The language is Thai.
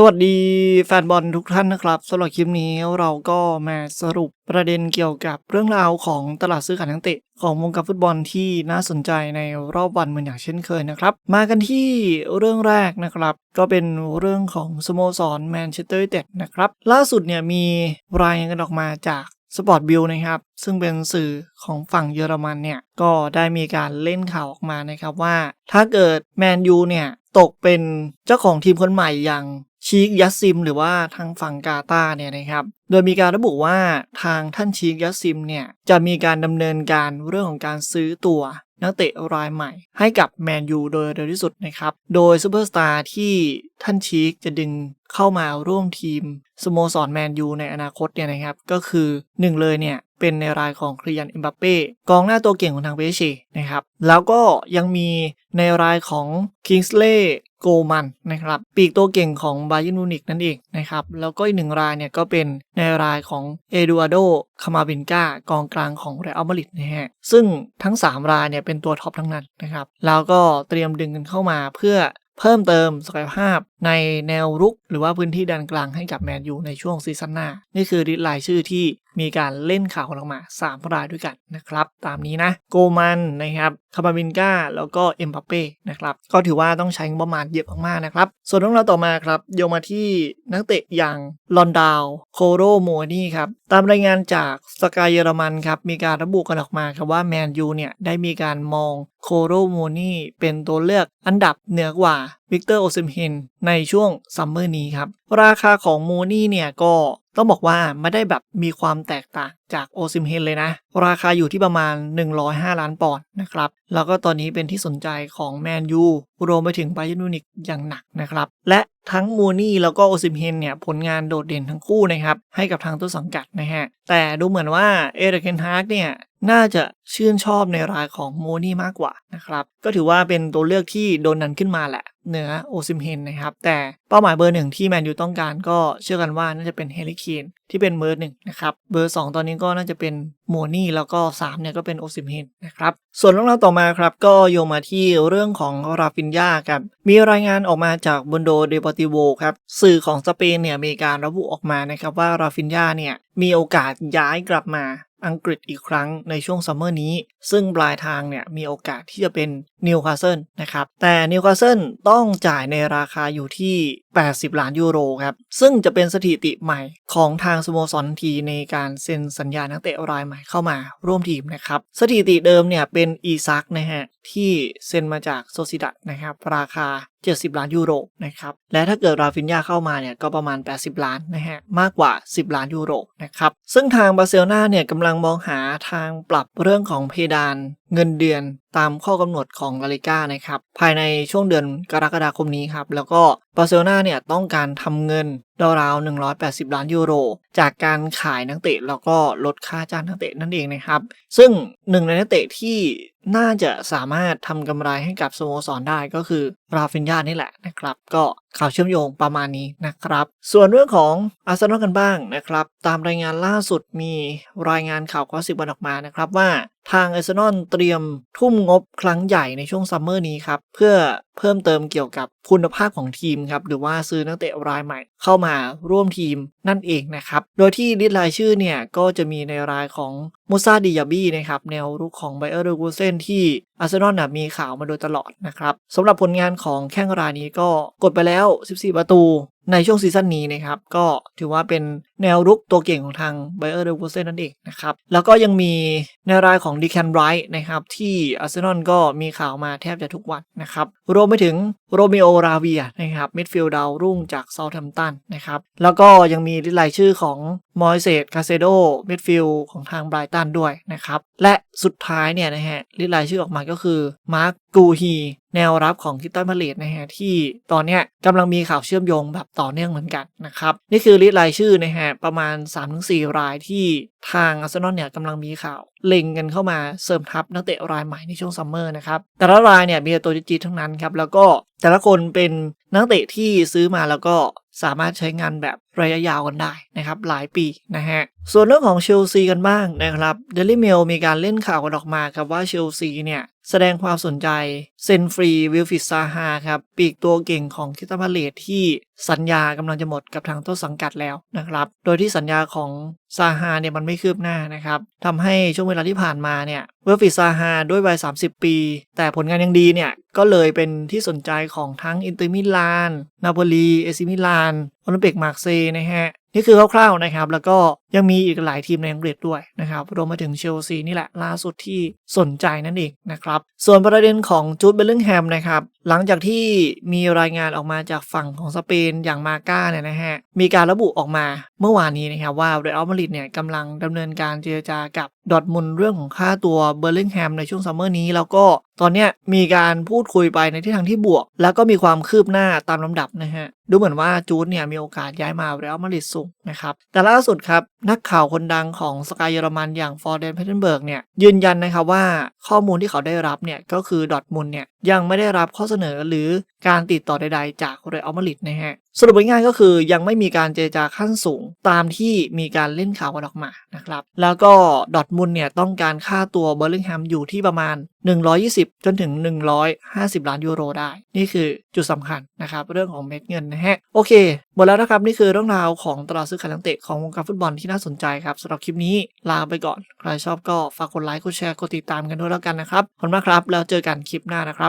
สวัสดีแฟนบอลทุกท่านนะครับสำหรับคลิปนี้เราก็มาสรุปประเด็นเกี่ยวกับเรื่องราวของตลาดซื้อขายนักเตะของวงการฟุตบอลที่น่าสนใจในรอบวันเหมือนอย่างเช่นเคยนะครับ มากันที่เรื่องแรกนะครับ ก็เป็นเรื่องของสโมสรแมนเชสเตอร์ยูไนเต็ดนะครับล่าสุดเนี่ยมีรายงานกันออกมาจากสปอร์ตบิลนะครับซึ่งเป็นสื่อของฝั่งเยอรมันเนี่ยก็ได้มีการเล่นข่าวออกมานะครับว่า ถ้าเกิดแมนยูเนี่ยตกเป็นเจ้าของทีมคนใหม่อย่าง ชีกยัสซิม หรือว่าทางฝั่งกาตาเนี่ยนะครับ โดยมีการระบุว่าทางท่านชีกยัสซิมเนี่ยจะมีการดำเนินการเรื่องของการซื้อตัวนักเตะรายใหม่ ให้กับแมนยูโดยเร็วที่สุดนะครับ โดยซูเปอร์สตาร์ที่ท่านชีกจะดึงเข้ามาร่วมทีมสโมสรแมนยูในอนาคตเนี่ยนะครับ ก็คือหนึ่งเลยเนี่ยเป็นในรายของคริยันอ็มบัปเป้กองหน้าตัวเก่งของทางเปเชนะครับ แล้วก็ยังมีในรายของคิงส์เล่ โกมันนะครับปีกตัวเก่งของบาเยนมูนิกนั่นเองนะครับแล้วก็อีกหนึ่งรายเนี่ยก็เป็นในรายของเอดูอาโดคามาบินกากองกลางของเรอัลมาดริดนะฮะซึ่งทั้ง 3 รายเนี่ยเป็นตัวท็อปทั้งนั้นนะครับแล้วก็เตรียมดึงกันเข้ามาเพื่อเพิ่มเติมศักยภาพในแนวรุกหรือว่าพื้นที่ดันกลางให้กับแมนยูในช่วงซีซั่นหน้า นี่คือริดลายชื่อที่มีการเล่นข่าวออกมา 3 รายด้วยกันนะครับ ตามนี้นะ โกมันนะครับคาบาบินกาแล้วก็เอ็มบัปเป้นะครับ ก็ถือว่าต้องใช้งบประมาณเยอะมากๆนะครับ ส่วนเรื่องราวต่อมาครับโยงมาที่นักเตะอย่างลอนดาวโคโรโมนี่ครับ ตามรายงานจากสกายเยอรมันครับ มีการระบุกันออกมาครับว่าแมนยูเนี่ยได้มีการมองโคโรโมนี่เป็นตัวเลือกอันดับเหนือกว่าวิกเตอร์โอซิมเฮนในในช่วงซัมเมอร์นี้ครับ ราคาของโมนี่เนี่ยก็ต้องบอกว่าไม่ได้แบบมีความแตกต่างจากโอซิมเฮนเลยนะ ราคาอยู่ที่ประมาณ 105 ล้านปอนด์นะครับ แล้วก็ตอนนี้เป็นที่สนใจของแมนยูรวมไปถึงไบเยนูนิกอย่างหนักนะครับ และทั้งมูนี่แล้วก็โอซิมเฮนเนี่ยผลงานโดดเด่นทั้งคู่นะครับ ให้กับทางต้นสังกัดนะฮะ แต่ดูเหมือนว่าเอเดเคนฮาร์กเนี่ย น่าจะชื่นชอบในรายของโมนี่มากกว่านะครับ ก็ถือว่าเป็นตัวเลือกที่โดนนันขึ้นมาแหละเหนือโอซิมเฮนนะครับ แต่เป้าหมายเบอร์หนึ่งที่แมนยูต้องการก็เชื่อกันว่าน่าจะเป็นเฮลิเคนที่เป็นเบอร์หนึ่งนะครับ เบอร์ 2 ตอนนี้ก็น่าจะเป็นโมนี่แล้วก็3เนี่ยก็เป็นโอซิมเฮนนะครับ ส่วนเรื่องราวต่อมาครับ ก็โยงมาที่เรื่องของราฟินยาครับ มีรายงานออกมาจากบนโดเดปติโวครับ สื่อของสเปนเนี่ยมีการระบุออกมานะครับว่าราฟินยาเนี่ยมีโอกาสย้ายกลับมา อังกฤษอีกครั้งในช่วงซัมเมอร์นี้ ซึ่งปลายทางเนี่ยมีโอกาสที่จะเป็นนิวคาสเซิลนะครับ แต่นิวคาสเซิลต้องจ่ายในราคาอยู่ที่ 80 ล้านยูโรครับ ซึ่งจะเป็นสถิติใหม่ของทางสโมสรทีในการเซ็นสัญญานักเตะรายใหม่เข้ามาร่วมทีมนะครับ สถิติเดิมเนี่ยเป็นอีซักนะฮะ ที่เซ็นมาจากโซซิดัตนะครับ ราคา 70 ล้านยูโรนะครับ และถ้าเกิดราฟินยาเข้ามาเนี่ย ก็ประมาณ 80 ล้านนะฮะ มากกว่า 10 ล้านยูโรนะครับ ซึ่งทางบาร์เซโลนาเนี่ยกำลังมองหาทางปรับเรื่องของเพดานเงินเดือนตามข้อกำหนดของลาลิก้านะครับภายในช่วงเดือนกรกฎาคมนี้ครับแล้วก็บาร์เซโลนาเนี่ยต้องการทำเงิน ราวๆ180 ล้านยูโร จากการขายนักเตะแล้วก็ลดค่าจ้างนักเตะนั่นเองนะครับ ซึ่งหนึ่งในนักเตะที่น่าจะสามารถทำกำไรให้กับสโมสรได้ก็คือราฟินยานี่แหละนะครับ ก็ข่าวเชื่อมโยงประมาณนี้นะครับ ส่วนเรื่องของอาร์เซนอลกันบ้างนะครับ ตามรายงานล่าสุดมีรายงานข่าวกอสิบวันออกมานะครับว่าทางอาร์เซนอลเตรียมทุ่มงบครั้งใหญ่ในช่วงซัมเมอร์นี้ครับ เพื่อเพิ่มเติมเกี่ยวกับคุณภาพของทีมครับ หรือว่าซื้อนักเตะรายใหม่เข้ามาร่วมทีมนั่นเองนะครับ โดยที่ลิสต์รายชื่อเนี่ย ก็จะมีในรายของมูซาดิยาบี้นะครับ แนวรุกของไบเออร์เรกูเซนที่อาร์เซนอลมีข่าวมาโดยตลอดนะครับสำหรับผลงานของแข้งรายนี้ก็กดไปแล้ว 14 ประตูในช่วงซีซั่นนี้นะครับ ก็ถือว่าเป็น แนวรุกตัวเก่งของทางไบเออร์เรกูเซนนั่นเองนะครับ แล้วก็ยังมีในรายของดีแคนไรท์นะครับ ที่อาร์เซนอลก็มีข่าวมาแทบจะทุกวันนะครับ รวมไปถึงโรมิโอราเวียนะครับมิดฟิลด์ดาวรุ่งจากเซาท์แฮมป์ตันนะครับ แล้วก็ยังมีรายชื่อของมอยเซตคาเซโดมิดฟิลด์ของทางไบรตันด้วยนะครับ และสุดท้ายเนี่ยนะฮะลิสต์รายชื่อออกมาก็คือมาร์คกูฮีแนวรับของคิตตันพาเลตนะฮะที่ตอนเนี้ยกำลังมีข่าวเชื่อมโยงแบบต่อเนื่องเหมือนกันนะครับนี่คือลิสต์รายชื่อนะฮะประมาณ 3-4 รายที่ทางอาร์เซนอลเนี่ยกำลังมีข่าวเล็งกันเข้ามาเสริมทัพนักเตะรายใหม่ในช่วงซัมเมอร์นะครับแต่ละรายเนี่ยมีตัวจีทั้งนั้นครับแล้วก็แต่ละคนเป็นนักเตะที่ซื้อมาแล้วก็สามารถใช้งานแบบ ระยะยาวกันได้นะครับหลายปีนะฮะส่วนเรื่องของเชลซีกันบ้างนะครับเดลิเมลมีการเล่นข่าวกันออกมาครับว่าเชลซีเนี่ยแสดงความสนใจเซนฟรีวิลฟิดซาฮาครับปีกตัวเก่งของคิตาพาเลตที่สัญญากำลังจะหมดกับทางต้นสังกัดแล้วนะครับ โดยที่สัญญาของซาฮาเนี่ยมันไม่คืบหน้านะครับทำให้ช่วงเวลาที่ผ่านมาเนี่ยวิลฟิดซาฮาด้วยวัย 30 ปี แต่ผลงานยังดีเนี่ยก็เลยเป็นที่สนใจของทั้งอินเตอร์มิลาน นาโปลี เอซิมิลาน โอลิมปิกมาร์เซย์นะฮะนี่คือคร่าวๆนะครับ แล้วก็ยังมีอีกหลายทีมในอังกฤษด้วยนะครับ รวมมาถึงเชลซีนี่แหละล่าสุดที่สนใจนั่นเองนะครับ ส่วนประเด็นของจูดเบลลิงแฮมนะครับ หลังจากที่มีรายงานออกมาจากฝั่งของสเปนอย่างมาก้าเนี่ยนะฮะ มีการระบุออกมาเมื่อวานนี้นะครับ ว่าเรอัลมาดริดเนี่ยกำลังดำเนินการเจรจากับดอทมุนเรื่องของค่าตัวเบอร์ลิงแฮมในช่วงซัมเมอร์นี้แล้วก็ตอนเนี้ยมีการพูดคุยไปในทิศทางที่บวก แล้วก็มีความคืบหน้าตามลำดับนะฮะดูเหมือนว่าจูดเนี่ยมีโอกาสย้ายมาเรอัลมาดริดสูงนะครับ แต่ล่าสุดครับ นักข่าวคนดังของสกายเยอรมันอย่างฟอร์เดนเพเทนเบิร์กเนี่ยยืนยันนะครับว่าข้อมูลที่เขาได้รับเนี่ยก็คือดอทมุนเนี่ยยังไม่ได้รับข้อเสนอหรือการติดต่อใดๆ จากเรอัลมาดริดนะฮะสรุปง่ายก็คือยังไม่มีการเจรจาขั้นสูงตามที่มีการเล่นข่าวกันออกมานะครับแล้วก็ดอทมุนเนี่ยต้องการค่าตัวเบอร์ลิงแฮมอยู่ที่ประมาณ 120 จนถึง 150 ล้านยูโรได้ นี่คือจุดสำคัญนะครับเรื่องของเม็ดเงินนะฮะโอเค หมดแล้วนะครับนี่คือเรื่องราวของตลาดซื้อขายนักเตะของวงการฟุตบอลที่น่าสนใจครับสำหรับคลิปนี้ลาไปก่อน ใครชอบก็ฝากกดไลค์กดแชร์กดติดตามกันด้วยแล้วกันนะครับขอบคุณมากครับแล้วเจอกันคลิปหน้านะครับ